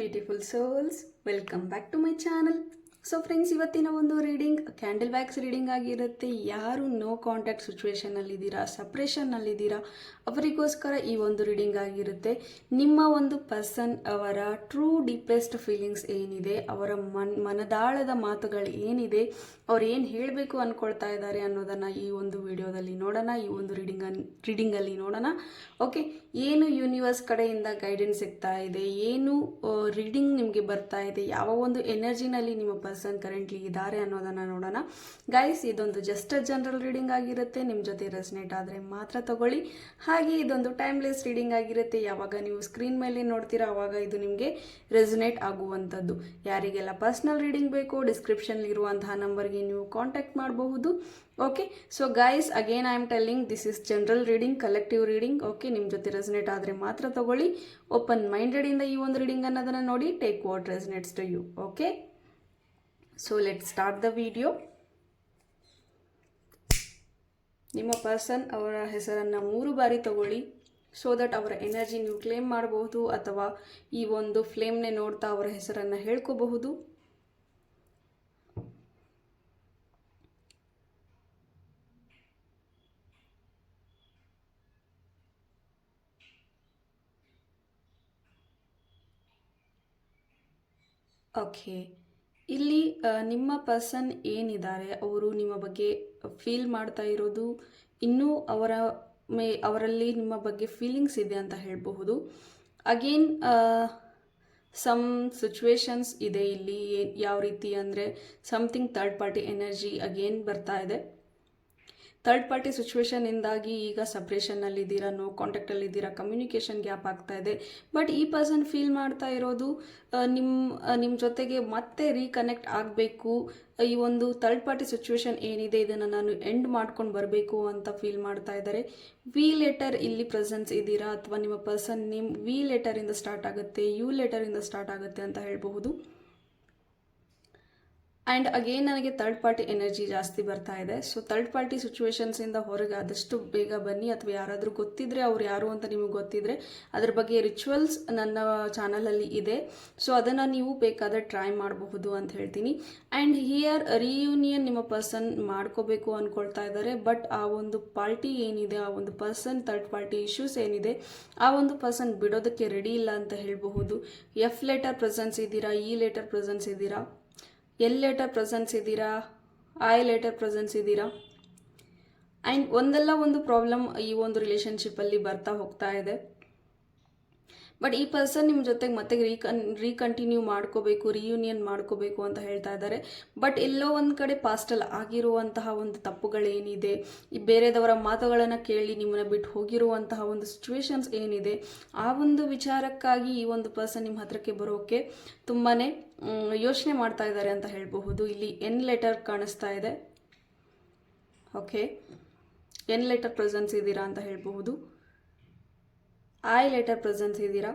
beautiful souls. Welcome back to my channel. So friends ಇವತ್ತಿನ ಒಂದು reading candle bags reading ಆಗಿರುತ್ತೆ. ಯಾರು no contact ಸಿಚುವೇಶನಲ್ಲಿದ್ದೀರಾ ಸಪ್ರೇಷನ್ನಲ್ಲಿದ್ದೀರಾ ಅವರಿಗೋಸ್ಕರ ಈ ಒಂದು ರೀಡಿಂಗ್ ಆಗಿರುತ್ತೆ. ನಿಮ್ಮ ಒಂದು ಪರ್ಸನ್ ಅವರ ಟ್ರೂ ಡೀಪೆಸ್ಟ್ ಫೀಲಿಂಗ್ಸ್ ಏನಿದೆ, ಅವರ ಮನ್, ಮನದಾಳದ ಮಾತುಗಳು ಏನಿದೆ, ಅವ್ರು ಏನು ಹೇಳಬೇಕು ಅಂದ್ಕೊಳ್ತಾ ಇದ್ದಾರೆ ಅನ್ನೋದನ್ನು ಈ ಒಂದು ವಿಡಿಯೋದಲ್ಲಿ ನೋಡೋಣ, ಈ ಒಂದು ರೀಡಿಂಗ್ ರೀಡಿಂಗಲ್ಲಿ ನೋಡೋಣ. ಓಕೆ ಏನು ಯೂನಿವರ್ಸ್ ಕಡೆಯಿಂದ ಗೈಡೆನ್ಸ್ ಸಿಗ್ತಾ ಇದೆ? ಏನು ರೀಡಿಂಗ್ ನಿಮಗೆ ಬರ್ತಾ ಇದೆ? ಯಾವ ಒಂದು ಎನರ್ಜಿನಲ್ಲಿ ನಿಮ್ಮ ಪರ್ಸನ್ ಕರೆಂಟ್ಲಿ ಇದ್ದಾರೆ ಅನ್ನೋದನ್ನು ನೋಡೋಣ. ಗೈಸ್ ಇದೊಂದು ಜಸ್ಟ್ ಜನರಲ್ ರೀಡಿಂಗ್ ಆಗಿರುತ್ತೆ. ನಿಮ್ಮ ಜೊತೆ ರೆಸ್ನೇಟ್ ಆದರೆ ಮಾತ್ರ ತಗೊಳ್ಳಿ. ಹಾಗೆ ಇದೊಂದು ಟೈಮ್ಲೆಸ್ ರೀಡಿಂಗ್ ಆಗಿರುತ್ತೆ. ಯಾವಾಗ ನೀವು ಸ್ಕ್ರೀನ್ ಮೇಲೆ ನೋಡ್ತೀರಾ ಆವಾಗ ಇದು ನಿಮಗೆ ರೆಸನೇಟ್ ಆಗುವಂಥದ್ದು. ಯಾರಿಗೆಲ್ಲ ಪರ್ಸ್ನಲ್ ರೀಡಿಂಗ್ ಬೇಕು ಇರುವಂತಹ ನಂಬರ್ಗೆ ನೀವು ಕಾಂಟ್ಯಾಕ್ಟ್ ಮಾಡಬಹುದು. Okay so guys again I am telling this is general reading collective reading okay ನಿಮ್ಮ ಜೊತೆ ರೆಸನೇಟ್ ಆದರೆ ಮಾತ್ರ ತಗೊಳ್ಳಿ. ಓಪನ್ ಮೈಂಡೆಡಿಂದ ಈ ಒಂದು ರೀಡಿಂಗ್ ಅನ್ನೋದನ್ನು ನೋಡಿ. Take what resonates to you okay so let start the video ನಿಮ್ಮ ಪರ್ಸನ್ ಅವರ ಹೆಸರನ್ನು ಮೂರು ಬಾರಿ ತಗೊಳ್ಳಿ ಸೊ ದಟ್ ಅವರ ಎನರ್ಜಿ ನೀವು ಕ್ಲೇಮ್ ಮಾಡಬಹುದು ಅಥವಾ ಈ ಒಂದು ಫ್ಲೇಮ್ನೇ ನೋಡ್ತಾ ಅವರ ಹೆಸರನ್ನು ಹೇಳ್ಕೋಬಹುದು. ಓಕೆ ಇಲ್ಲಿ ನಿಮ್ಮ ಪರ್ಸನ್ ಏನಿದ್ದಾರೆ, ಅವರು ನಿಮ್ಮ ಬಗ್ಗೆ ಫೀಲ್ ಮಾಡ್ತಾ ಇರೋದು, ಇನ್ನೂ ಅವರ ಮೇ, ಅವರಲ್ಲಿ ನಿಮ್ಮ ಬಗ್ಗೆ ಫೀಲಿಂಗ್ಸ್ ಇದೆ ಅಂತ ಹೇಳಬಹುದು. ಅಗೇನ್ ಸಮ್ ಸಿಚುವೇಶನ್ಸ್ ಇದೆ ಇಲ್ಲಿ ಯಾವ ರೀತಿ ಅಂದರೆ something third party energy again ಬರ್ತಾ ಇದೆ. ಥರ್ಡ್ ಪಾರ್ಟಿ ಸಿಚುವೇಶನ್ನಿಂದಾಗಿ ಈಗ ಸಪ್ರೇಷನ್ನಲ್ಲಿದ್ದೀರಾ ನೋ ಕಾಂಟ್ಯಾಕ್ಟಲ್ಲಿದ್ದೀರಾ ಕಮ್ಯುನಿಕೇಷನ್ ಗ್ಯಾಪ್ ಆಗ್ತಾ ಇದೆ. ಬಟ್ ಈ ಪರ್ಸನ್ ಫೀಲ್ ಮಾಡ್ತಾ ಇರೋದು ನಿಮ್ಮ ನಿಮ್ಮ ಜೊತೆಗೆ ಮತ್ತೆ ರೀಕನೆಕ್ಟ್ ಆಗಬೇಕು. ಈ ಒಂದು ಥರ್ಡ್ ಪಾರ್ಟಿ ಸಿಚುವೇಶನ್ ಏನಿದೆ, ಇದನ್ನು ನಾನು ಎಂಡ್ ಮಾಡ್ಕೊಂಡು ಬರಬೇಕು ಅಂತ ಫೀಲ್ ಮಾಡ್ತಾ ಇದ್ದಾರೆ. ವಿ ಲೆಟರ್ ಇಲ್ಲಿ ಪ್ರೆಸೆನ್ಸ್ ಇದ್ದೀರಾ ಅಥವಾ ನಿಮ್ಮ ಪರ್ಸನ್ ನೇಮ್ ವಿ ಲೆಟರಿಂದ ಸ್ಟಾರ್ಟ್ ಆಗುತ್ತೆ ಯು ಲೆಟರಿಂದ ಸ್ಟಾರ್ಟ್ ಆಗುತ್ತೆ ಅಂತ ಹೇಳಬಹುದು. ಆ್ಯಂಡ್ ಅಗೇನ್ ನನಗೆ ಥರ್ಡ್ ಪಾರ್ಟಿ ಎನರ್ಜಿ ಜಾಸ್ತಿ ಬರ್ತಾ ಇದೆ. ಸೊ ಥರ್ಡ್ ಪಾರ್ಟಿ ಸಿಚುವೇಶನ್ಸಿಂದ ಹೊರಗೆ ಆದಷ್ಟು ಬೇಗ ಬನ್ನಿ. ಅಥವಾ ಯಾರಾದರೂ ಗೊತ್ತಿದ್ರೆ ಅವ್ರು ಯಾರು ಅಂತ ನಿಮಗೆ ಗೊತ್ತಿದ್ರೆ ಅದ್ರ ಬಗ್ಗೆ ರಿಚುವಲ್ಸ್ ನನ್ನ ಚಾನಲಲ್ಲಿ ಇದೆ. ಸೊ ಅದನ್ನು ನೀವು ಬೇಕಾದರೆ ಟ್ರೈ ಮಾಡಬಹುದು ಅಂತ ಹೇಳ್ತೀನಿ. ಆ್ಯಂಡ್ ಹಿಯರ್ ರಿಯೂನಿಯನ್ ನಿಮ್ಮ ಪರ್ಸನ್ ಮಾಡ್ಕೋಬೇಕು ಅಂದ್ಕೊಳ್ತಾ ಇದ್ದಾರೆ. ಬಟ್ ಆ ಒಂದು ಪಾರ್ಟಿ ಏನಿದೆ, ಆ ಒಂದು ಪರ್ಸನ್ ಥರ್ಡ್ ಪಾರ್ಟಿ ಇಶ್ಯೂಸ್ ಏನಿದೆ, ಆ ಒಂದು ಪರ್ಸನ್ ಬಿಡೋದಕ್ಕೆ ರೆಡಿ ಇಲ್ಲ ಅಂತ ಹೇಳಬಹುದು. ಎಫ್ ಲೆಟರ್ ಪ್ರೆಸೆನ್ಸ್ ಇದ್ದೀರಾ ಇ ಲೆಟರ್ ಪ್ರೆಸೆನ್ಸ್ ಇದ್ದೀರಾ? ಎಲ್ ಲೆಟರ್ ಪ್ರೆಸೆನ್ಸ್ ಇದ್ದೀರಾ? ಐ ಲೆಟರ್ ಪ್ರೆಸೆನ್ಸ್ ಇದ್ದೀರಾ? ಆ್ಯಂಡ್ ಒಂದಲ್ಲ ಒಂದು ಪ್ರಾಬ್ಲಮ್ ಈ ಒಂದು ರಿಲೇಷನ್ಶಿಪ್ಪಲ್ಲಿ ಬರ್ತಾ ಹೋಗ್ತಾ ಇದೆ. ಬಟ್ ಈ ಪರ್ಸನ್ ನಿಮ್ಮ ಜೊತೆಗೆ ಮತ್ತೆ ರೀಕನ್ ರೀಕಂಟಿನ್ಯೂ ಮಾಡ್ಕೋಬೇಕು ರಿಯೂನಿಯನ್ ಮಾಡ್ಕೋಬೇಕು ಅಂತ ಹೇಳ್ತಾ ಇದ್ದಾರೆ. ಬಟ್ ಎಲ್ಲೋ ಒಂದು ಕಡೆ ಪಾಸ್ಟಲ್ಲಿ ಆಗಿರುವಂತಹ ಒಂದು ತಪ್ಪುಗಳೇನಿದೆ, ಈ ಬೇರೆದವರ ಮಾತುಗಳನ್ನು ಕೇಳಿ ನಿಮ್ಮನ್ನ ಬಿಟ್ಟು ಹೋಗಿರುವಂತಹ ಒಂದು ಸಿಚುವೇಶನ್ಸ್ ಏನಿದೆ, ಆ ಒಂದು ವಿಚಾರಕ್ಕಾಗಿ ಈ ಒಂದು ಪರ್ಸನ್ ನಿಮ್ಮ ಹತ್ರಕ್ಕೆ ಬರೋಕ್ಕೆ ತುಂಬಾ ಯೋಚನೆ ಮಾಡ್ತಾ ಇದ್ದಾರೆ ಅಂತ ಹೇಳಬಹುದು. ಇಲ್ಲಿ ಎನ್ ಲೆಟರ್ ಕಾಣಿಸ್ತಾ ಇದೆ. ಓಕೆ ಎನ್ ಲೆಟರ್ ಪ್ರೆಸೆನ್ಸ್ ಇದ್ದೀರಾ ಅಂತ ಹೇಳಬಹುದು. ಐ ಲೆಟರ್ ಪ್ರೆಸೆನ್ಸ್ ಇದ್ದೀರಾ?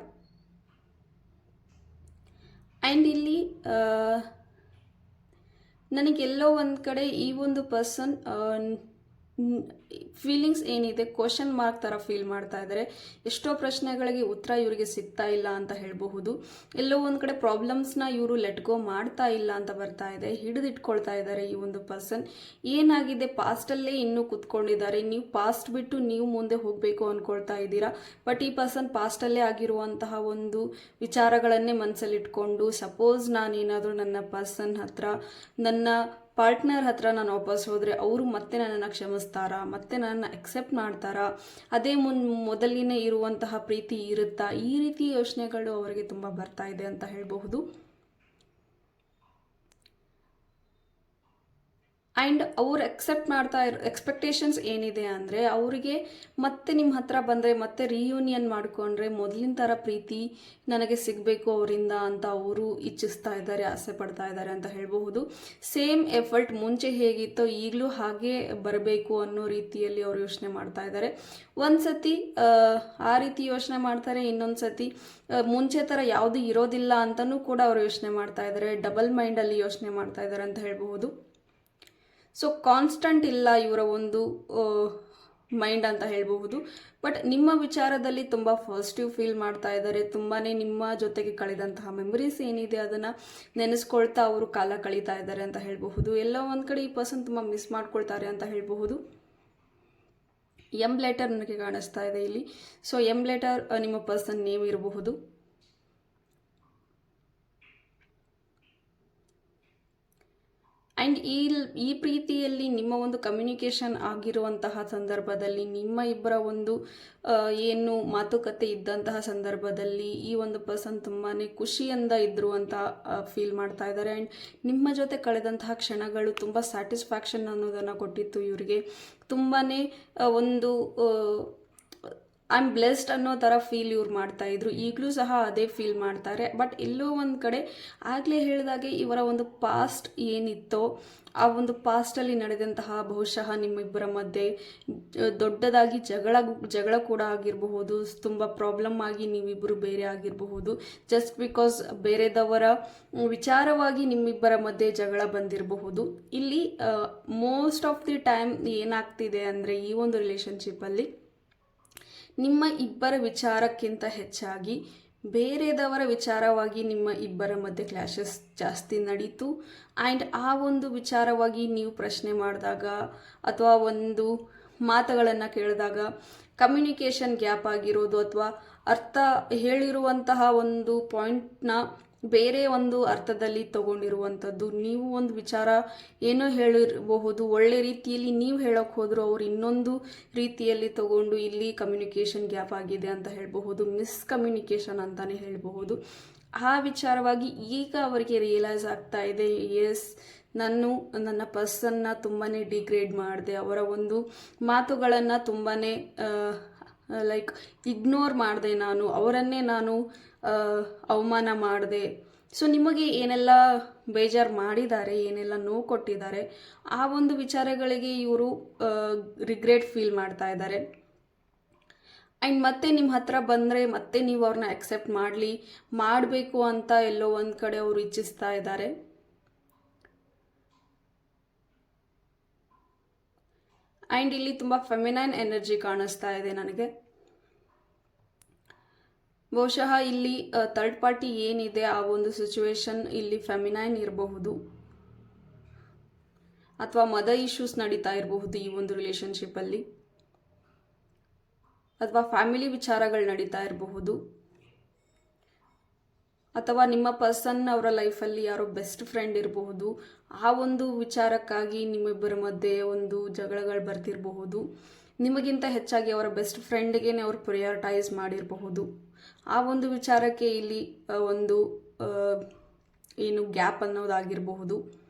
ಆ್ಯಂಡ್ ಇಲ್ಲಿ ನನಗೆಲ್ಲೋ ಒಂದು ಕಡೆ ಈ ಒಂದು ಪರ್ಸನ್ ಫೀಲಿಂಗ್ಸ್ ಏನಿದೆ? ಕ್ವಶನ್ ಮಾರ್ಕ್ ಥರ ಫೀಲ್ ಮಾಡ್ತಾ ಇದ್ದಾರೆ. ಎಷ್ಟೋ ಪ್ರಶ್ನೆಗಳಿಗೆ ಉತ್ತರ ಇವರಿಗೆ ಸಿಗ್ತಾ ಇಲ್ಲ ಅಂತ ಹೇಳಬಹುದು. ಎಲ್ಲೋ ಒಂದು ಕಡೆ ಪ್ರಾಬ್ಲಮ್ಸ್ನ ಇವರು ಲೆಟ್ ಗೋ ಮಾಡ್ತಾ ಇಲ್ಲ ಅಂತ ಬರ್ತಾ ಇದೆ. ಹಿಡಿದಿಟ್ಕೊಳ್ತಾ ಇದ್ದಾರೆ ಈ ಒಂದು ಪರ್ಸನ್ ಏನಾಗಿದೆ? ಪಾಸ್ಟಲ್ಲೇ ಇನ್ನೂ ಕುತ್ಕೊಂಡಿದ್ದಾರೆ. ನೀವು ಪಾಸ್ಟ್ ಬಿಟ್ಟು ನೀವು ಮುಂದೆ ಹೋಗಬೇಕು ಅಂದ್ಕೊಳ್ತಾ ಇದ್ದೀರಾ? ಬಟ್ ಈ ಪರ್ಸನ್ ಪಾಸ್ಟಲ್ಲೇ ಆಗಿರುವಂತಹ ಒಂದು ವಿಚಾರಗಳನ್ನೇ ಮನಸ್ಸಲ್ಲಿಟ್ಕೊಂಡು ಸಪೋಸ್ ನಾನೇನಾದರೂ ನನ್ನ ಪರ್ಸನ್ ಹತ್ರ ನನ್ನ ಪಾರ್ಟ್ನರ್ ಹತ್ರ ನಾನು ವಾಪಸ್ ಹೋದರೆ ಅವರು ಮತ್ತೆ ನನ್ನನ್ನು ಕ್ಷಮಿಸ್ತಾರಾ, ಮತ್ತೆ ನನ್ನನ್ನು ಅಕ್ಸೆಪ್ಟ್ ಮಾಡ್ತಾರಾ. ಅದೇ ಮುನ್, ಮೊದಲಿನೇ ಇರುವಂತಹ ಪ್ರೀತಿ ಇರುತ್ತಾ? ಈ ರೀತಿ ಯೋಚನೆಗಳು ಅವರಿಗೆ ತುಂಬ ಬರ್ತಾ ಇದೆ ಅಂತ ಹೇಳಬಹುದು. ಆ್ಯಂಡ್ ಅವ್ರು ಎಕ್ಸೆಪ್ಟ್ ಮಾಡ್ತಾ ಇರೋ ಎಕ್ಸ್ಪೆಕ್ಟೇಷನ್ಸ್ ಏನಿದೆ ಅಂದರೆ ಅವರಿಗೆ ಮತ್ತೆ ನಿಮ್ಮ ಹತ್ರ ಬಂದರೆ ಮತ್ತೆ ರಿಯೂನಿಯನ್ ಮಾಡಿಕೊಂಡ್ರೆ ಮೊದಲಿನ ಥರ ಪ್ರೀತಿ ನನಗೆ ಸಿಗಬೇಕು ಅವರಿಂದ ಅಂತ ಅವರು ಇಚ್ಛಿಸ್ತಾ ಇದ್ದಾರೆ ಆಸೆ ಪಡ್ತಾ ಇದ್ದಾರೆ ಅಂತ ಹೇಳಬಹುದು. ಸೇಮ್ ಎಫರ್ಟ್ ಮುಂಚೆ ಹೇಗಿತ್ತೋ ಈಗಲೂ ಹಾಗೆ ಬರಬೇಕು ಅನ್ನೋ ರೀತಿಯಲ್ಲಿ ಅವರು ಯೋಚನೆ ಮಾಡ್ತಾ ಇದ್ದಾರೆ. ಒಂದು ಸತಿ ಆ, ರೀತಿ ಯೋಚನೆ ಮಾಡ್ತಾರೆ ಇನ್ನೊಂದು ಸತಿ ಮುಂಚೆ ಥರ ಯಾವುದು ಇರೋದಿಲ್ಲ ಅಂತಲೂ ಕೂಡ ಅವರು ಯೋಚನೆ ಮಾಡ್ತಾ ಇದ್ದಾರೆ ಡಬಲ್ ಮೈಂಡಲ್ಲಿ ಯೋಚನೆ ಮಾಡ್ತಾ ಇದ್ದಾರೆ ಅಂತ ಹೇಳಬಹುದು. ಸೊ ಕಾನ್ಸ್ಟಂಟ್ ಇಲ್ಲ ಇವರ ಒಂದು ಮೈಂಡ್ ಅಂತ ಹೇಳಬಹುದು. ಬಟ್ ನಿಮ್ಮ ವಿಚಾರದಲ್ಲಿ ತುಂಬ ಪಾಸಿಟಿವ್ ಫೀಲ್ ಮಾಡ್ತಾ ಇದ್ದಾರೆ. ತುಂಬಾ ನಿಮ್ಮ ಜೊತೆಗೆ ಕಳೆದಂತಹ ಮೆಮೊರೀಸ್ ಏನಿದೆ ಅದನ್ನು ನೆನೆಸ್ಕೊಳ್ತಾ ಅವರು ಕಾಲ ಕಳೀತಾ ಇದ್ದಾರೆ ಅಂತ ಹೇಳಬಹುದು. ಎಲ್ಲ ಒಂದು ಕಡೆ ಈ ಪರ್ಸನ್ ತುಂಬ ಮಿಸ್ ಮಾಡ್ಕೊಳ್ತಾರೆ ಅಂತ ಹೇಳಬಹುದು. ಎಂ ಲೆಟರ್ ನನಗೆ ಕಾಣಿಸ್ತಾ ಇದೆ ಇಲ್ಲಿ. ಸೊ ಎಂ ಲೆಟರ್ ನಿಮ್ಮ ಪರ್ಸನ್ ನೇಮ್ ಇರಬಹುದು. ಆ್ಯಂಡ್ ಈ ಈ ಪ್ರೀತಿಯಲ್ಲಿ ನಿಮ್ಮ ಒಂದು ಕಮ್ಯುನಿಕೇಷನ್ ಆಗಿರುವಂತಹ ಸಂದರ್ಭದಲ್ಲಿ ನಿಮ್ಮ ಇಬ್ಬರ ಒಂದು ಏನು ಮಾತುಕತೆ ಇದ್ದಂತಹ ಸಂದರ್ಭದಲ್ಲಿ ಈ ಒಂದು ಪರ್ಸನ್ ತುಂಬಾ ಖುಷಿಯಿಂದ ಇದ್ರು ಅಂತ ಫೀಲ್ ಮಾಡ್ತಾ ಇದ್ದಾರೆ. ಆ್ಯಂಡ್ ನಿಮ್ಮ ಜೊತೆ ಕಳೆದಂತಹ ಕ್ಷಣಗಳು ತುಂಬ ಸ್ಯಾಟಿಸ್ಫ್ಯಾಕ್ಷನ್ ಅನ್ನೋದನ್ನು ಕೊಟ್ಟಿತ್ತು ಇವರಿಗೆ. ತುಂಬಾ ಒಂದು ಐ ಆಮ್ ಬ್ಲೆಸ್ಡ್ ಅನ್ನೋ ಥರ ಫೀಲ್ ಇವ್ರು ಮಾಡ್ತಾ ಇದ್ರು. ಈಗಲೂ ಸಹ ಅದೇ ಫೀಲ್ ಮಾಡ್ತಾರೆ. ಬಟ್ ಎಲ್ಲೋ ಒಂದು ಕಡೆ ಆಗಲೇ ಹೇಳಿದಾಗೆ ಇವರ ಒಂದು ಪಾಸ್ಟ್ ಏನಿತ್ತೋ, ಆ ಒಂದು ಪಾಸ್ಟಲ್ಲಿ ನಡೆದಂತಹ ಬಹುಶಃ ನಿಮ್ಮಿಬ್ಬರ ಮಧ್ಯೆ ದೊಡ್ಡದಾಗಿ ಜಗಳ ಜಗಳ ಕೂಡ ಆಗಿರಬಹುದು, ತುಂಬ ಪ್ರಾಬ್ಲಮ್ ಆಗಿ ನೀವಿಬ್ಬರು ಬೇರೆ ಆಗಿರಬಹುದು. ಜಸ್ಟ್ ಬಿಕಾಸ್ ಬೇರೆದವರ ವಿಚಾರವಾಗಿ ನಿಮ್ಮಿಬ್ಬರ ಮಧ್ಯೆ ಜಗಳ ಬಂದಿರಬಹುದು. ಇಲ್ಲಿ ಮೋಸ್ಟ್ ಆಫ್ ದಿ ಟೈಮ್ ಏನಾಗ್ತಿದೆ ಅಂದರೆ ಈ ಒಂದು ರಿಲೇಷನ್ಶಿಪ್ಪಲ್ಲಿ ನಿಮ್ಮ ಇಬ್ಬರ ವಿಚಾರಕ್ಕಿಂತ ಹೆಚ್ಚಾಗಿ ಬೇರೆದವರ ವಿಚಾರವಾಗಿ ನಿಮ್ಮ ಇಬ್ಬರ ಮಧ್ಯೆ ಕ್ಲಾಶಸ್ ಜಾಸ್ತಿ ನಡೀತು. ಆ್ಯಂಡ್ ಆ ಒಂದು ವಿಚಾರವಾಗಿ ನೀವು ಪ್ರಶ್ನೆ ಮಾಡಿದಾಗ ಅಥವಾ ಒಂದು ಮಾತುಗಳನ್ನು ಕೇಳಿದಾಗ ಕಮ್ಯುನಿಕೇಷನ್ ಗ್ಯಾಪ್ ಆಗಿರೋದು ಅಥವಾ ಅರ್ಥ ಹೇಳಿರುವಂತಹ ಒಂದು ಪಾಯಿಂಟ್ನ ಬೇರೆ ಒಂದು ಅರ್ಥದಲ್ಲಿ ತಗೊಂಡಿರುವಂಥದ್ದು. ನೀವು ಒಂದು ವಿಚಾರ ಏನೋ ಹೇಳಿರಬಹುದು ಒಳ್ಳೆ ರೀತಿಯಲ್ಲಿ ನೀವು ಹೇಳೋಕೆ ಹೋದ್ರು ಅವ್ರು ಇನ್ನೊಂದು ರೀತಿಯಲ್ಲಿ ತಗೊಂಡು ಇಲ್ಲಿ ಕಮ್ಯುನಿಕೇಷನ್ ಗ್ಯಾಪ್ ಆಗಿದೆ ಅಂತ ಹೇಳಬಹುದು ಮಿಸ್ಕಮ್ಯುನಿಕೇಷನ್ ಅಂತಲೇ ಹೇಳಬಹುದು. ಆ ವಿಚಾರವಾಗಿ ಈಗ ಅವರಿಗೆ ರಿಯಲೈಸ್ ಆಗ್ತಾ ಇದೆ ಎಸ್ ನಾನು ನನ್ನ ಪರ್ಸನ್ನ ತುಂಬಾ ಡಿಗ್ರೇಡ್ ಮಾಡಿದೆ, ಅವರ ಒಂದು ಮಾತುಗಳನ್ನು ತುಂಬಾ ಲೈಕ್ ಇಗ್ನೋರ್ ಮಾಡಿದೆ ನಾನು, ಅವರನ್ನೇ ನಾನು ಅವಮಾನ ಮಾಡಿದೆ. ಸೊ ನಿಮಗೆ ಏನೆಲ್ಲ ಬೇಜಾರು ಮಾಡಿದ್ದಾರೆ, ಏನೆಲ್ಲ ನೋವು ಕೊಟ್ಟಿದ್ದಾರೆ, ಆ ಒಂದು ವಿಚಾರಗಳಿಗೆ ಇವರು ರಿಗ್ರೆಟ್ ಫೀಲ್ ಮಾಡ್ತಾ ಇದ್ದಾರೆ. ಆ್ಯಂಡ್ ಮತ್ತೆ ನಿಮ್ಮ ಹತ್ರ ಬಂದರೆ, ಮತ್ತೆ ನೀವು ಅವ್ರನ್ನ ಅಕ್ಸೆಪ್ಟ್ ಮಾಡಲಿ, ಮಾಡಬೇಕು ಅಂತ ಎಲ್ಲೋ ಒಂದು ಕಡೆ ಅವರು ಇಚ್ಛಿಸ್ತಾ ಇದ್ದಾರೆ. ಆ್ಯಂಡ್ ಇಲ್ಲಿ ತುಂಬ ಫೆಮಿನೈನ್ ಎನರ್ಜಿ ಕಾಣಿಸ್ತಾ ಇದೆ ನನಗೆ. ಬಹುಶಃ ಇಲ್ಲಿ ಥರ್ಡ್ ಪಾರ್ಟಿ ಏನಿದೆ ಆ ಒಂದು ಸಿಚುವೇಶನ್ ಇಲ್ಲಿ ಫೆಮಿನೈನ್ ಇರಬಹುದು. ಅಥವಾ ಮದರ್ ಇಶ್ಯೂಸ್ ನಡೀತಾ ಇರಬಹುದು ಈ ಒಂದು ರಿಲೇಶನ್ಶಿಪ್ಪಲ್ಲಿ ಅಥವಾ ಫ್ಯಾಮಿಲಿ ವಿಚಾರಗಳು ನಡೀತಾ ಇರಬಹುದು. ಅಥವಾ ನಿಮ್ಮ ಪರ್ಸನ್ ಅವರ ಲೈಫಲ್ಲಿ ಯಾರೋ ಬೆಸ್ಟ್ ಫ್ರೆಂಡ್ ಇರಬಹುದು. ಆ ಒಂದು ವಿಚಾರಕ್ಕಾಗಿ ನಿಮ್ಮಿಬ್ಬರ ಮಧ್ಯೆ ಒಂದು ಜಗಳಗಳು ಬರ್ತಿರಬಹುದು. ನಿಮಗಿಂತ ಹೆಚ್ಚಾಗಿ ಅವರ ಬೆಸ್ಟ್ ಫ್ರೆಂಡ್ಗೆ ಅವರು ಪ್ರಿಯಾರಿಟೈಸ್ ಮಾಡಿರಬಹುದು. ಆ ಒಂದು ವಿಚಾರಕ್ಕೆ ಇಲ್ಲಿ ಒಂದು ಏನು ಗ್ಯಾಪ್ ಅನ್ನೋದಾಗಿರಬಹುದು.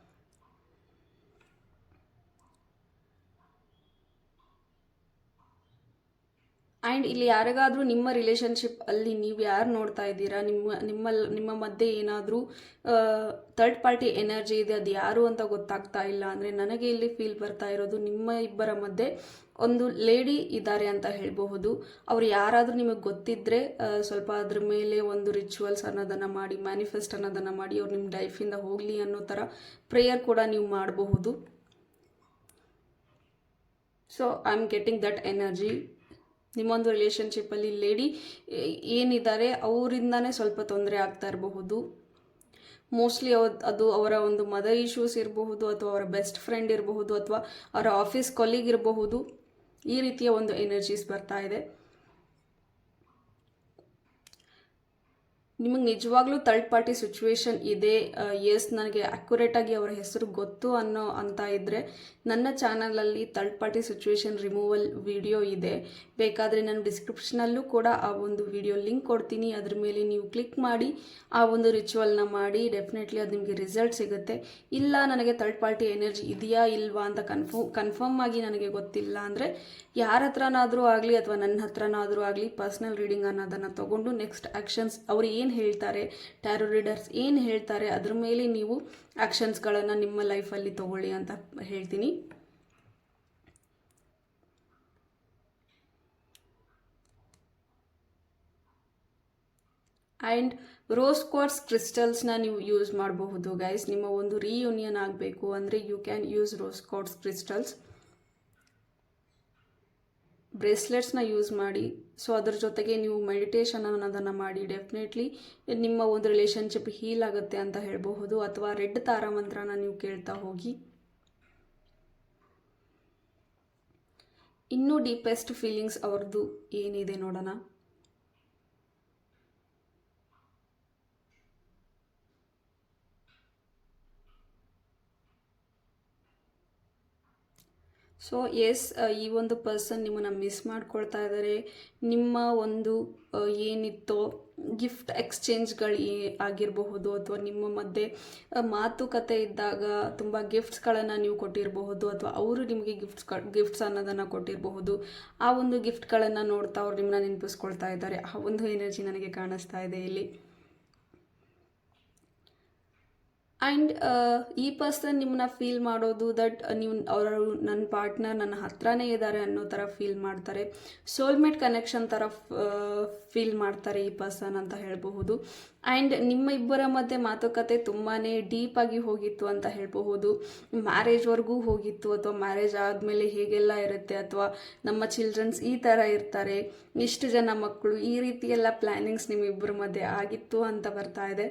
ಆ್ಯಂಡ್ ಇಲ್ಲಿ ಯಾರಿಗಾದರೂ ನಿಮ್ಮ ರಿಲೇಶನ್ಶಿಪ್ ಅಲ್ಲಿ ನೀವು ಯಾರು ನೋಡ್ತಾ ಇದ್ದೀರಾ? ನಿಮ್ಮ ನಿಮ್ಮ ನಿಮ್ಮ ಮಧ್ಯೆ ಏನಾದರೂ ಥರ್ಡ್ ಪಾರ್ಟಿ ಎನರ್ಜಿ ಇದೆ, ಅದು ಯಾರು ಅಂತ ಗೊತ್ತಾಗ್ತಾ ಇಲ್ಲ ಅಂದರೆ ನನಗೆ ಇಲ್ಲಿ ಫೀಲ್ ಬರ್ತಾ ಇರೋದು ನಿಮ್ಮ ಇಬ್ಬರ ಮಧ್ಯೆ ಒಂದು ಲೇಡಿ ಇದ್ದಾರೆ ಅಂತ ಹೇಳಬಹುದು. ಅವ್ರು ಯಾರಾದರೂ ನಿಮಗೆ ಗೊತ್ತಿದ್ದರೆ ಸ್ವಲ್ಪ ಅದ್ರ ಮೇಲೆ ಒಂದು ರಿಚುವಲ್ಸ್ ಅನ್ನೋದನ್ನು ಮಾಡಿ ಮ್ಯಾನಿಫೆಸ್ಟ್ ಅನ್ನೋದನ್ನು ಮಾಡಿ, ಅವ್ರು ನಿಮ್ಮ ಲೈಫಿಂದ ಹೋಗಲಿ ಅನ್ನೋ ಥರ ಪ್ರೇಯರ್ ಕೂಡ ನೀವು ಮಾಡಬಹುದು. So I am getting that energy ನಿಮ್ಮೊಂದು ರಿಲೇಷನ್ಶಿಪ್ಪಲ್ಲಿ ಲೇಡಿ ಏನಿದ್ದಾರೆ ಅವರಿಂದನೇ ಸ್ವಲ್ಪ ತೊಂದರೆ ಆಗ್ತಾ ಇರಬಹುದು. ಮೋಸ್ಟ್ಲಿ ಅದು ಅವರ ಒಂದು ಮದರ್ ಇಶ್ಯೂಸ್ ಇರಬಹುದು ಅಥವಾ ಅವರ ಬೆಸ್ಟ್ ಫ್ರೆಂಡ್ ಇರಬಹುದು ಅಥವಾ ಅವರ ಆಫೀಸ್ ಕೊಲೀಗ್ ಇರಬಹುದು. ಈ ರೀತಿಯ ಒಂದು ಎನರ್ಜೀಸ್ ಬರ್ತಾ ಇದೆ. ನಿಮಗೆ ನಿಜವಾಗ್ಲೂ ಥರ್ಡ್ ಪಾರ್ಟಿ ಸಿಚುವೇಶನ್ ಇದೆ ಎಸ್ ನನಗೆ ಅಕ್ಯುರೇಟಾಗಿ ಅವರ ಹೆಸರು ಗೊತ್ತು ಅನ್ನೋ, ಅಂತ ಇದ್ದರೆ ನನ್ನ ಚಾನಲಲ್ಲಿ third party situation removal video ಇದೆ. ಬೇಕಾದರೆ ನಾನು ಡಿಸ್ಕ್ರಿಪ್ಷನಲ್ಲೂ ಕೂಡ ಆ ಒಂದು ವಿಡಿಯೋ ಲಿಂಕ್ ಕೊಡ್ತೀನಿ. ಅದ್ರ ಮೇಲೆ ನೀವು ಕ್ಲಿಕ್ ಮಾಡಿ, ಆ ಒಂದು ರಿಚುವಲ್ನ ಮಾಡಿ ಡೆಫಿನೆಟ್ಲಿ ಅದು ನಿಮಗೆ ರಿಸಲ್ಟ್ ಸಿಗುತ್ತೆ. ಇಲ್ಲ, ನನಗೆ ಥರ್ಡ್ ಪಾರ್ಟಿ ಎನರ್ಜಿ ಇದೆಯಾ, ಇಲ್ವಾ ಅಂತ ಕನ್ಫರ್ಮ್ ಕನ್ಫರ್ಮ್ ಆಗಿ ನನಗೆ ಗೊತ್ತಿಲ್ಲ ಅಂದರೆ ಯಾರ ಹತ್ರನಾದರೂ ಆಗಲಿ ಅಥವಾ ನನ್ನ ಹತ್ರನಾದರೂ ಆಗಲಿ ಪರ್ಸ್ನಲ್ ರೀಡಿಂಗ್ ಅನ್ನೋದನ್ನು ತಗೊಂಡು ನೆಕ್ಸ್ಟ್ ಆ್ಯಕ್ಷನ್ಸ್ ಅವ್ರು ಏನು ಹೇಳ್ತಾರೆ? ಟ್ಯಾರೋ ರೀಡರ್ಸ್ ಏನು ಹೇಳ್ತಾರೆ? ಅದ್ರ ಮೇಲೆ ನೀವು ಆ್ಯಕ್ಷನ್ಸ್ಗಳನ್ನು ನಿಮ್ಮ ಲೈಫಲ್ಲಿ ತಗೊಳ್ಳಿ ಅಂತ ಹೇಳ್ತೀನಿ. ಆ್ಯಂಡ್ ರೋಸ್ ಕ್ವಾರ್ಟ್ಸ್ ಕ್ರಿಸ್ಟಲ್ಸ್ನ ನೀವು ಯೂಸ್ ಮಾಡಬಹುದು ಗೈಸ್ ನಿಮ್ಮ ಒಂದು ರೀಯೂನಿಯನ್ ಆಗಬೇಕು ಅಂದರೆ you can use rose quartz crystals ಬ್ರೇಸ್ಲೆಟ್ಸ್ನ use ಮಾಡಿ. ಸೊ ಅದ್ರ ಜೊತೆಗೆ ನೀವು ಮೆಡಿಟೇಷನ್ ಅನ್ನೋದನ್ನು ಮಾಡಿ. ಡೆಫಿನೆಟ್ಲಿ ನಿಮ್ಮ ಒಂದು ರಿಲೇಷನ್ಶಿಪ್ ಹೀಲ್ ಆಗುತ್ತೆ ಅಂತ ಹೇಳಬಹುದು. ಅಥವಾ ರೆಡ್ ತಾರಾ ಮಂತ್ರನ ನೀವು ಕೇಳ್ತಾ ಹೋಗಿ. ಇನ್ನೂ ಡೀಪೆಸ್ಟ್ ಫೀಲಿಂಗ್ಸ್ ಅವ್ರದ್ದು ಏನಿದೆ ನೋಡೋಣ. ಸೊ ಎಸ್ ಈ ಒಂದು ಪರ್ಸನ್ ನಿಮ್ಮನ್ನು ಮಿಸ್ ಮಾಡ್ಕೊಳ್ತಾ ಇದ್ದಾರೆ ನಿಮ್ಮ ಒಂದು ಏನಿತ್ತೋ ಗಿಫ್ಟ್ ಎಕ್ಸ್ಚೇಂಜ್ಗಳು ಆಗಿರಬಹುದು ಅಥವಾ ನಿಮ್ಮ ಮಧ್ಯೆ ಮಾತುಕತೆ ಇದ್ದಾಗ ತುಂಬ ಗಿಫ್ಟ್ಸ್ಗಳನ್ನು ನೀವು ಕೊಟ್ಟಿರಬಹುದು ಅಥವಾ ಅವರು ನಿಮಗೆ ಗಿಫ್ಟ್ಸ್ ಗಿಫ್ಟ್ಸ್ ಅನ್ನೋದನ್ನು ಕೊಟ್ಟಿರಬಹುದು. ಆ ಒಂದು ಗಿಫ್ಟ್ಗಳನ್ನು ನೋಡ್ತಾ ಅವ್ರು ನಿಮ್ಮನ್ನ ನೆನಪಿಸ್ಕೊಳ್ತಾ ಇದ್ದಾರೆ ಆ ಒಂದು ಎನರ್ಜಿ ನನಗೆ ಕಾಣಿಸ್ತಾ ಇದೆ ಇಲ್ಲಿ. ಆ್ಯಂಡ್ ಈ ಪರ್ಸನ್ ನಿಮ್ಮನ್ನ ಫೀಲ್ ಮಾಡೋದು ದಟ್ ನೀವು ಅವರು ನನ್ನ ಪಾರ್ಟ್ನರ್ ನನ್ನ ಹತ್ರನೇ ಇದ್ದಾರೆ ಅನ್ನೋ ಥರ ಫೀಲ್ ಮಾಡ್ತಾರೆ. ಸೋಲ್ಮೇಟ್ ಕನೆಕ್ಷನ್ ಥರ ಫೀಲ್ ಮಾಡ್ತಾರೆ ಈ ಪರ್ಸನ್ ಅಂತ ಹೇಳಬಹುದು. ಆ್ಯಂಡ್ ನಿಮ್ಮ ಇಬ್ಬರ ಮಧ್ಯೆ ಮಾತುಕತೆ ತುಂಬಾ ಡೀಪಾಗಿ ಹೋಗಿತ್ತು ಅಂತ ಹೇಳಬಹುದು. ಮ್ಯಾರೇಜ್ವರೆಗೂ ಹೋಗಿತ್ತು ಅಥವಾ ಮ್ಯಾರೇಜ್ ಆದಮೇಲೆ ಹೇಗೆಲ್ಲ ಇರುತ್ತೆ ಅಥವಾ ನಮ್ಮ ಚಿಲ್ಡ್ರನ್ಸ್ ಈ ಥರ ಇರ್ತಾರೆ, ಇಷ್ಟು ಜನ ಮಕ್ಕಳು ಈ ರೀತಿಯೆಲ್ಲ ಪ್ಲ್ಯಾನಿಂಗ್ಸ್ ನಿಮ್ಮಿಬ್ಬರ ಮಧ್ಯೆ ಆಗಿತ್ತು ಅಂತ ಬರ್ತಾ ಇದೆ.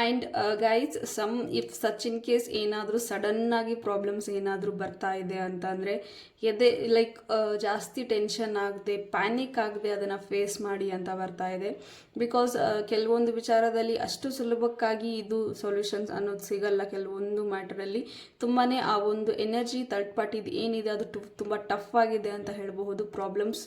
And guys some if such in case ಏನಾದರೂ ಸಡನ್ನಾಗಿ ಪ್ರಾಬ್ಲಮ್ಸ್ ಏನಾದರೂ ಬರ್ತಾ ಇದೆ ಅಂತಂದರೆ, ಎದೆ ಲೈಕ್ ಜಾಸ್ತಿ ಟೆನ್ಷನ್ ಆಗದೆ ಪ್ಯಾನಿಕ್ ಆಗದೆ ಅದನ್ನು ಫೇಸ್ ಮಾಡಿ ಅಂತ ಬರ್ತಾ ಇದೆ. ಬಿಕಾಸ್ ಕೆಲವೊಂದು ವಿಚಾರದಲ್ಲಿ ಅಷ್ಟು ಸುಲಭಕ್ಕಾಗಿ ಇದು ಸೊಲ್ಯೂಷನ್ಸ್ ಅನ್ನೋದು ಸಿಗಲ್ಲ ಕೆಲವೊಂದು ಮ್ಯಾಟ್ರಲ್ಲಿ ತುಂಬಾ ಆ ಒಂದು ಎನರ್ಜಿ ತರ್ಡ್ ಪಾರ್ಟಿದು ಏನಿದೆ, ಅದು ಟು ತುಂಬ ಟಫ್ ಆಗಿದೆ ಅಂತ ಹೇಳಬಹುದು ಪ್ರಾಬ್ಲಮ್ಸ್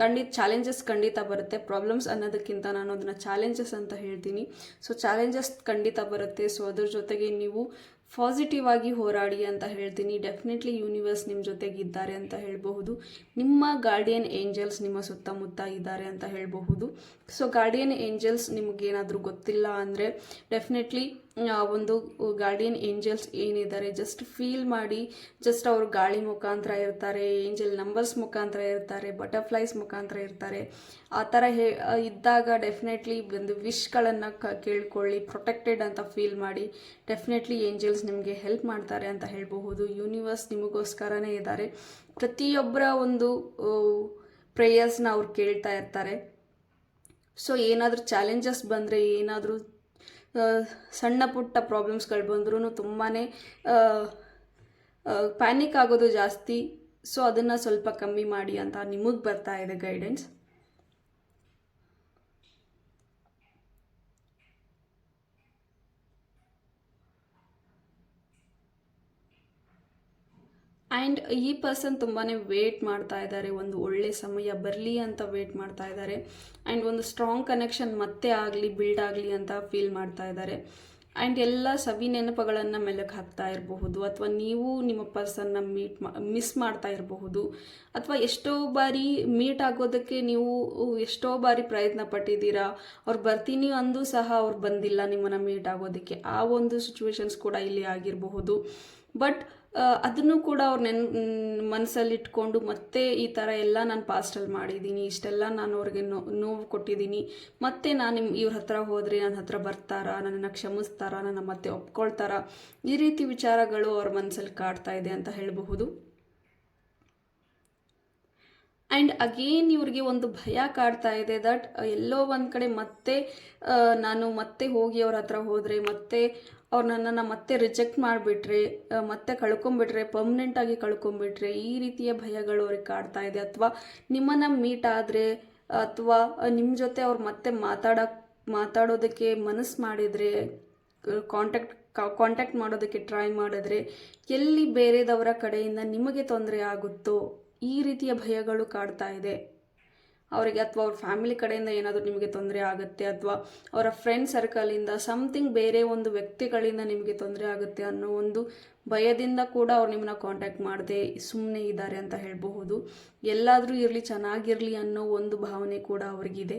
ಖಂಡಿತ ಚಾಲೆಂಜಸ್ ಖಂಡಿತ ಬರುತ್ತೆ. ಪ್ರಾಬ್ಲಮ್ಸ್ ಅನ್ನೋದಕ್ಕಿಂತ ನಾನು ಅದನ್ನು ಚಾಲೆಂಜಸ್ ಅಂತ ಹೇಳ್ತೀನಿ. ಸೊ ಚಾಲೆಂಜಸ್ ಖಂಡಿತ ಬರುತ್ತೆ. ಸೊ ಅದ್ರ ಜೊತೆಗೆ ನೀವು ಪಾಸಿಟಿವ್ ಆಗಿ ಹೋರಾಡಿ ಅಂತ ಹೇಳ್ತೀನಿ. ಡೆಫಿನೆಟ್ಲಿ ಯೂನಿವರ್ಸ್ ನಿಮ್ಮ ಜೊತೆಗೆ ಇದ್ದಾರೆ ಅಂತ ಹೇಳಬಹುದು. ನಿಮ್ಮ ಗಾರ್ಡಿಯನ್ ಏಂಜಲ್ಸ್ ನಿಮ್ಮ ಸುತ್ತಮುತ್ತ ಇದ್ದಾರೆ ಅಂತ ಹೇಳಬಹುದು. ಸೊ ಗಾರ್ಡಿಯನ್ ಏಂಜಲ್ಸ್ ನಿಮಗೇನಾದರೂ ಗೊತ್ತಿಲ್ಲ ಅಂದರೆ ಡೆಫಿನೆಟ್ಲಿ ಒಂದು ಗಾರ್ಡಿಯನ್ ಏಂಜಲ್ಸ್ ಏನಿದ್ದಾರೆ ಜಸ್ಟ್ ಫೀಲ್ ಮಾಡಿ ಜಸ್ಟ್ ಅವರು ಗಾಳಿ ಮುಖಾಂತರ ಇರ್ತಾರೆ ಏಂಜಲ್ ನಂಬರ್ಸ್ ಮುಖಾಂತರ ಇರ್ತಾರೆ ಬಟರ್ಫ್ಲೈಸ್ ಮುಖಾಂತರ ಇರ್ತಾರೆ. ಆ ಥರ ಹೇ ಇದ್ದಾಗ ಡೆಫಿನೆಟ್ಲಿ ಒಂದು ವಿಶ್ಗಳನ್ನು ಕ, ಕೇಳ್ಕೊಳ್ಳಿ ಪ್ರೊಟೆಕ್ಟೆಡ್ ಅಂತ ಫೀಲ್ ಮಾಡಿ ಡೆಫಿನೆಟ್ಲಿ ಏಂಜಲ್ಸ್ ನಿಮಗೆ ಹೆಲ್ಪ್ ಮಾಡ್ತಾರೆ ಅಂತ ಹೇಳಬಹುದು. ಯೂನಿವರ್ಸ್ ನಿಮಗೋಸ್ಕರನೇ ಇದ್ದಾರೆ. ಪ್ರತಿಯೊಬ್ಬರ ಒಂದು ಪ್ರೇಯರ್ಸ್ನ ಅವ್ರು ಕೇಳ್ತಾ ಇರ್ತಾರೆ. ಸೊ ಏನಾದರೂ ಚಾಲೆಂಜಸ್ ಬಂದರೆ ಏನಾದರೂ ಸಣ್ಣ ಪುಟ್ಟ ಪ್ರಾಬ್ಲಮ್ಸ್ಗಳು ಬಂದ್ರೂ ತುಂಬಾ ಪ್ಯಾನಿಕ್ ಆಗೋದು ಜಾಸ್ತಿ. ಸೊ ಅದನ್ನು ಸ್ವಲ್ಪ ಕಮ್ಮಿ ಮಾಡಿ ಅಂತ ನಿಮಗೆ ಬರ್ತಾ ಇದೆ ಗೈಡೆನ್ಸ್ ಆ್ಯಂಡ್ ಈ ಪರ್ಸನ್ ತುಂಬಾ ವೇಟ್ ಮಾಡ್ತಾ ಇದ್ದಾರೆ. ಒಂದು ಒಳ್ಳೆ ಸಮಯ ಬರಲಿ ಅಂತ ವೇಟ್ ಮಾಡ್ತಾ ಇದ್ದಾರೆ. ಆ್ಯಂಡ್ ಒಂದು ಸ್ಟ್ರಾಂಗ್ ಕನೆಕ್ಷನ್ ಮತ್ತೆ ಆಗಲಿ ಬಿಲ್ಡ್ ಆಗಲಿ ಅಂತ ಫೀಲ್ ಮಾಡ್ತಾ ಇದ್ದಾರೆ. ಆ್ಯಂಡ್ ಎಲ್ಲ ಸವಿ ನೆನಪುಗಳನ್ನು ಮೆಲುಕು ಹಾಕ್ತಾ ಇರಬಹುದು. ಅಥವಾ ನೀವು ನಿಮ್ಮ ಪರ್ಸನ್ನ ಮೀಟ್ ಮಾ ಮಿಸ್ ಮಾಡ್ತಾ ಇರಬಹುದು. ಅಥವಾ ಎಷ್ಟೋ ಬಾರಿ ಮೀಟ್ ಆಗೋದಕ್ಕೆ ನೀವು ಎಷ್ಟೋ ಬಾರಿ ಪ್ರಯತ್ನ ಪಟ್ಟಿದ್ದೀರಾ. ಅವ್ರು ಬರ್ತೀನಿ ಅಂದೂ ಸಹ ಅವ್ರು ಬಂದಿಲ್ಲ ನಿಮ್ಮನ್ನು ಮೀಟ್ ಆಗೋದಕ್ಕೆ. ಆ ಒಂದು ಸಿಚುವೇಶನ್ಸ್ ಕೂಡ ಇಲ್ಲಿ ಆಗಿರಬಹುದು. ಬಟ್ ಅದನ್ನು ಕೂಡ ಅವ್ರು ನೆನ್ ಮನಸ್ಸಲ್ಲಿ ಇಟ್ಕೊಂಡು ಮತ್ತೆ ಈ ಥರ ಎಲ್ಲ ನಾನು ಪಾಸ್ಟಲ್ಲಿ ಮಾಡಿದ್ದೀನಿ, ಇಷ್ಟೆಲ್ಲ ನಾನು ಅವ್ರಿಗೆ ನೋ, ನೋವು ಕೊಟ್ಟಿದ್ದೀನಿ. ಮತ್ತೆ ನಾನು ನಿಮ್ಮ ಇವ್ರ ಹತ್ರ ಹೋದರೆ ನನ್ನ ಹತ್ರ ಬರ್ತಾರಾ, ನನ್ನನ್ನು ಕ್ಷಮಿಸ್ತಾರಾ, ನನ್ನ ಮತ್ತೆ ಒಪ್ಕೊಳ್ತಾರಾ? ಈ ರೀತಿ ವಿಚಾರಗಳು ಅವ್ರ ಮನಸ್ಸಲ್ಲಿ ಕಾಡ್ತಾ ಇದೆ ಅಂತ ಹೇಳಬಹುದು. ಆ್ಯಂಡ್ ಅಗೇನ್ ಇವ್ರಿಗೆ ಒಂದು ಭಯ ಕಾಡ್ತಾ ಇದೆ ದಟ್ ಎಲ್ಲೋ ಒಂದು ಕಡೆ ಮತ್ತೆ ನಾನು ಮತ್ತೆ ಹೋಗಿ ಅವ್ರ ಹತ್ರ ಹೋದರೆ ಮತ್ತೆ ಅವ್ರು ನನ್ನನ್ನು ಮತ್ತೆ ರಿಜೆಕ್ಟ್ ಮಾಡಿಬಿಟ್ರೆ ಮತ್ತೆ ಕಳ್ಕೊಂಬಿಟ್ರೆ ಪರ್ಮನೆಂಟಾಗಿ ಕಳ್ಕೊಂಬಿಟ್ರೆ, ಈ ರೀತಿಯ ಭಯಗಳು ಅವ್ರಿಗೆ ಕಾಡ್ತಾ ಇದೆ. ಅಥವಾ ನಿಮ್ಮನ್ನು ಮೀಟ್ ಆದರೆ, ಅಥವಾ ನಿಮ್ಮ ಜೊತೆ ಅವ್ರು ಮತ್ತೆ ಮಾತಾಡೋಕ್ಕೆ ಮಾತಾಡೋದಕ್ಕೆ ಮನಸ್ಸು ಮಾಡಿದರೆ ಕಾಂಟ್ಯಾಕ್ಟ್ ಕಾಂಟ್ಯಾಕ್ಟ್ ಮಾಡೋದಕ್ಕೆ ಟ್ರೈ ಮಾಡಿದ್ರೆ, ಎಲ್ಲಿ ಬೇರೆದವರ ಕಡೆಯಿಂದ ನಿಮಗೆ ತೊಂದರೆ ಆಗುತ್ತೋ, ಈ ರೀತಿಯ ಭಯಗಳು ಕಾಡ್ತಾ ಇದೆ. ಅವರಿಗೆ ಅಥವಾ ಅವ್ರ ಫ್ಯಾಮಿಲಿ ಕಡೆಯಿಂದ ಏನಾದರೂ ನಿಮಗೆ ತೊಂದರೆ ಆಗುತ್ತೆ ಅಥವಾ ಅವರ ಫ್ರೆಂಡ್ ಸರ್ಕಲಿಂದ ಸಮಥಿಂಗ್ ಬೇರೆ ಒಂದು ವ್ಯಕ್ತಿಗಳಿಂದ ನಿಮಗೆ ತೊಂದರೆ ಆಗುತ್ತೆ ಅನ್ನೋ ಒಂದು ಭಯದಿಂದ ಕೂಡ ಅವ್ರು ನಿಮ್ಮನ್ನ ಕಾಂಟ್ಯಾಕ್ಟ್ ಮಾಡದೆ ಸುಮ್ಮನೆ ಇದ್ದಾರೆ ಅಂತ ಹೇಳಬಹುದು. ಎಲ್ಲಾದರೂ ಇರಲಿ, ಚೆನ್ನಾಗಿರಲಿ ಅನ್ನೋ ಒಂದು ಭಾವನೆ ಕೂಡ ಅವ್ರಿಗಿದೆ.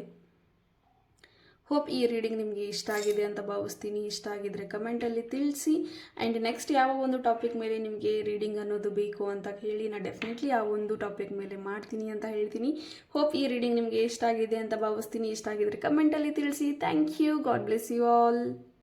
ಹೋಪ್ ಈ ರೀಡಿಂಗ್ ನಿಮಗೆ ಇಷ್ಟ ಆಗಿದೆ ಅಂತ ಭಾವಿಸ್ತೀನಿ. ಇಷ್ಟ ಆಗಿದ್ರೆ ಕಮೆಂಟಲ್ಲಿ ತಿಳಿಸಿ. ಆ್ಯಂಡ್ ನೆಕ್ಸ್ಟ್ ಯಾವ ಒಂದು ಟಾಪಿಕ್ ಮೇಲೆ ನಿಮಗೆ ರೀಡಿಂಗ್ ಅನ್ನೋದು ಬೇಕು ಅಂತ ಹೇಳಿ ನಾನು ಡೆಫಿನೆಟ್ಲಿ ಆ ಒಂದು ಟಾಪಿಕ್ ಮೇಲೆ ಮಾಡ್ತೀನಿ ಅಂತ ಹೇಳ್ತೀನಿ. ಹೋಪ್ ಈ ರೀಡಿಂಗ್ ನಿಮಗೆ ಇಷ್ಟ ಆಗಿದೆ ಅಂತ ಭಾವಿಸ್ತೀನಿ. ಇಷ್ಟ ಆಗಿದ್ರೆ ಕಮೆಂಟಲ್ಲಿ ತಿಳಿಸಿ. Thank you God bless you all